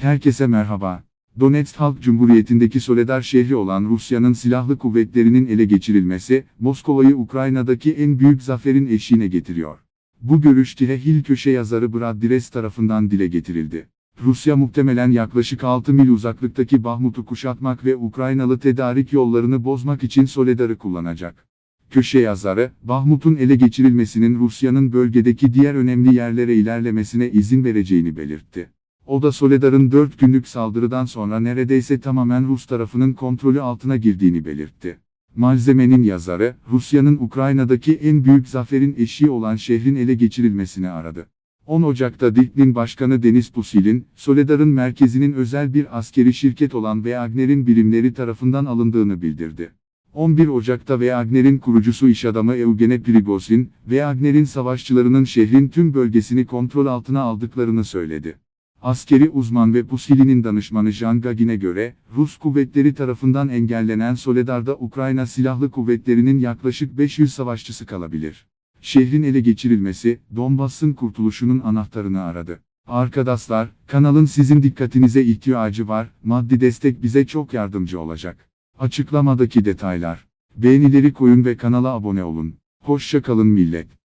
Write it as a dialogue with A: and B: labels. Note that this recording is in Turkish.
A: Herkese merhaba. Donetsk Halk Cumhuriyeti'ndeki Soledar şehri olan Rusya'nın silahlı kuvvetlerinin ele geçirilmesi, Moskova'yı Ukrayna'daki en büyük zaferin eşiğine getiriyor. Bu görüş Tihehil köşe yazarı Brad Dres tarafından dile getirildi. Rusya muhtemelen yaklaşık 6 mil uzaklıktaki Bahmut'u kuşatmak ve Ukraynalı tedarik yollarını bozmak için Soledar'ı kullanacak. Köşe yazarı, Bahmut'un ele geçirilmesinin Rusya'nın bölgedeki diğer önemli yerlere ilerlemesine izin vereceğini belirtti. O da Soledar'ın 4 günlük saldırıdan sonra neredeyse tamamen Rus tarafının kontrolü altına girdiğini belirtti. Malzemenin yazarı, Rusya'nın Ukrayna'daki en büyük zaferin eşiği olan şehrin ele geçirilmesini aradı. 10 Ocak'ta Diknin Başkanı Deniz Pusil'in, Soledar'ın merkezinin özel bir askeri şirket olan Wagner'in birimleri tarafından alındığını bildirdi. 11 Ocak'ta Wagner'in kurucusu iş adamı Evgeny Prigozhin, Wagner'in savaşçılarının şehrin tüm bölgesini kontrol altına aldıklarını söyledi. Askeri uzman ve Pusil'in danışmanı Jan Gagin'e göre, Rus kuvvetleri tarafından engellenen Soledar'da Ukrayna Silahlı Kuvvetleri'nin yaklaşık 500 savaşçısı kalabilir. Şehrin ele geçirilmesi, Donbass'ın kurtuluşunun anahtarını aradı. Arkadaşlar, kanalın sizin dikkatinize ihtiyacı var, maddi destek bize çok yardımcı olacak. Açıklamadaki detaylar. Beğenileri koyun ve kanala abone olun. Hoşça kalın millet.